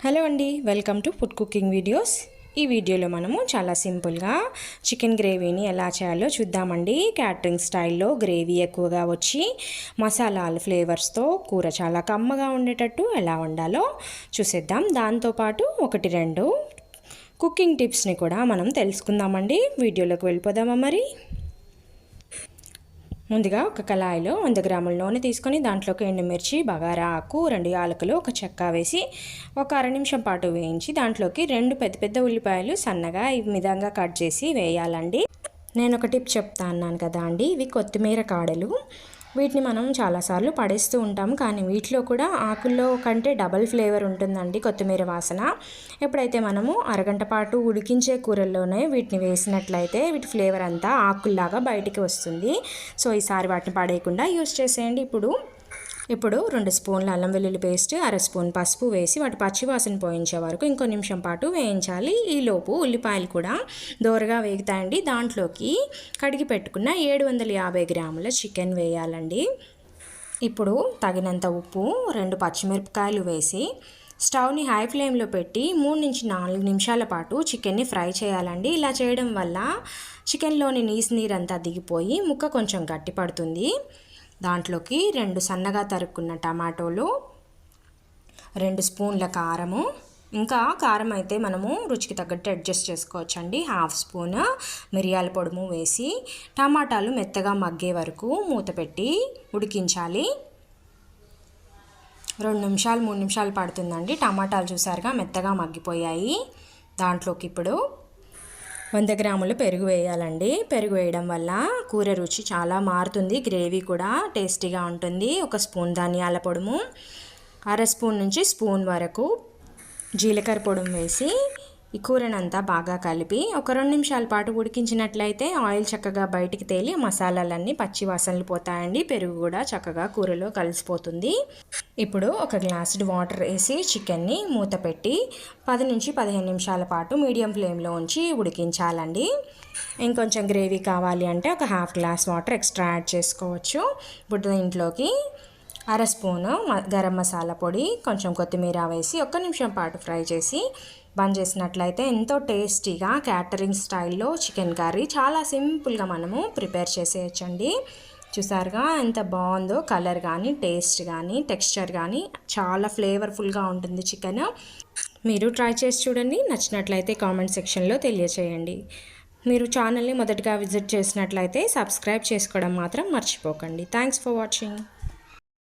Hello అండి welcome to food cooking videos. ఈ వీడియోలో మనము చాలా సింపుల్గా చికెన్ గ్రేవీని ఎలా చేయాలో చూద్దామండి. క్యాటరింగ్ స్టైల్లో గ్రేవీ ఎక్కువగా వచ్చి మసాలాలు ఫ్లేవర్స్తో కూర చాలా కమ్మగా ఉండేటట్టు ఎలా వండాలో చూసేద్దాం. దాంతోపాటు ఒకటి రెండు కుకింగ్ టిప్స్ని కూడా మనం తెలుసుకుందామండి. వీడియోలోకి వెళ్ళిపోదామా మరి? ముందుగా ఒక కళాయిలో వంద గ్రాముల నూనె తీసుకొని దాంట్లోకి ఎండుమిర్చి బగారా ఆకు రెండు యాలకులు ఒక చెక్క వేసి ఒక అర నిమిషం పాటు వేయించి దాంట్లోకి రెండు పెద్ద పెద్ద ఉల్లిపాయలు సన్నగా ఈ విధంగా కట్ చేసి వేయాలండి. నేను ఒక టిప్ చెప్తా అన్నాను కదా అండి ఇవి కొత్తిమీర కాడలు. వీటిని మనం చాలాసార్లు పడేస్తూ ఉంటాం. కానీ వీటిలో కూడా ఆకుల్లో కంటే డబల్ ఫ్లేవర్ ఉంటుందండి కొత్తిమీర వాసన. ఎప్పుడైతే మనము అరగంట పాటు ఉడికించే కూరల్లోనే వీటిని వేసినట్లయితే వీటి ఫ్లేవర్ అంతా ఆకుల్లాగా బయటికి వస్తుంది. సో ఈసారి వాటిని పడేయకుండా యూస్ చేసేయండి. ఇప్పుడు ఇప్పుడు రెండు స్పూన్ల అల్లం వెల్లుల్లి పేస్ట్ అర స్పూన్ పసుపు వేసి వాటి పచ్చివాసన పోయించే వరకు ఇంకో నిమిషం పాటు వేయించాలి. ఈలోపు ఉల్లిపాయలు కూడా దోరగా వేగుతాయండి. దాంట్లోకి కడిగి పెట్టుకున్న ఏడు వందల యాభై గ్రాముల చికెన్ వేయాలండి. ఇప్పుడు తగినంత ఉప్పు రెండు పచ్చిమిరపకాయలు వేసి స్టవ్ని హై ఫ్లేమ్లో పెట్టి మూడు నుంచి నాలుగు నిమిషాల పాటు చికెన్ని ఫ్రై చేయాలండి. ఇలా చేయడం వల్ల చికెన్లోని నీసు నీరంతా దిగిపోయి ముక్క కొంచెం గట్టి పడుతుంది దాంట్లోకి రెండు సన్నగా తరుక్కున్న టమాటోలు రెండు స్పూన్ల కారము. ఇంకా కారం అయితే మనము రుచికి తగ్గట్టు అడ్జస్ట్ చేసుకోవచ్చండి. హాఫ్ స్పూన్ మిరియాల పొడుము వేసి టమాటాలు మెత్తగా మగ్గే వరకు మూత పెట్టి ఉడికించాలి. రెండు నిమిషాలు మూడు నిమిషాలు పడుతుందండి. టమాటాలు చూసారుగా మెత్తగా మగ్గిపోయాయి. దాంట్లోకి ఇప్పుడు వంద గ్రాములు పెరుగు వేయాలండి. పెరుగు వేయడం వల్ల కూర రుచి చాలా మారుతుంది. గ్రేవీ కూడా టేస్టీగా ఉంటుంది. ఒక స్పూన్ ధనియాల పొడుము అర స్పూన్ నుంచి స్పూన్ వరకు జీలకర్ర పొడుము వేసి ఈ కూరనంతా బాగా కలిపి ఒక రెండు నిమిషాల పాటు ఉడికించినట్లయితే ఆయిల్ చక్కగా బయటికి తేలి మసాలాలన్నీ పచ్చి వాసనలు పోతాయండి. పెరుగు కూడా చక్కగా కూరలో కలిసిపోతుంది. ఇప్పుడు ఒక గ్లాసుడ్ వాటర్ వేసి చికెన్ని మూత పెట్టి పది నుంచి పదిహేను నిమిషాల పాటు మీడియం ఫ్లేమ్లో ఉంచి ఉడికించాలండి. ఇంకొంచెం గ్రేవీ కావాలి అంటే ఒక half glass water extra add చేసుకోవచ్చు. ఇప్పుడు దీంట్లోకి అర స్పూను గరం మసాలా పొడి కొంచెం కొత్తిమీర వేసి ఒక్క నిమిషం పాటు ఫ్రై చేసి బంద్ చేసినట్లయితే ఎంతో టేస్టీగా క్యాటరింగ్ స్టైల్లో చికెన్ కర్రీ చాలా సింపుల్గా మనము ప్రిపేర్ చేసేయచ్చండి. చూసారుగా ఎంత బాగుందో కలర్ కానీ టేస్ట్ కానీ టెక్స్చర్ కానీ చాలా ఫ్లేవర్ఫుల్గా ఉంటుంది చికెన్. మీరు ట్రై చేసి చూడండి నచ్చినట్లయితే కామెంట్ సెక్షన్లో తెలియచేయండి. మీరు ఛానల్ని మొదటగా విజిట్ చేసినట్లయితే సబ్స్క్రైబ్ చేసుకోవడం మాత్రం మర్చిపోకండి. Thanks for watching.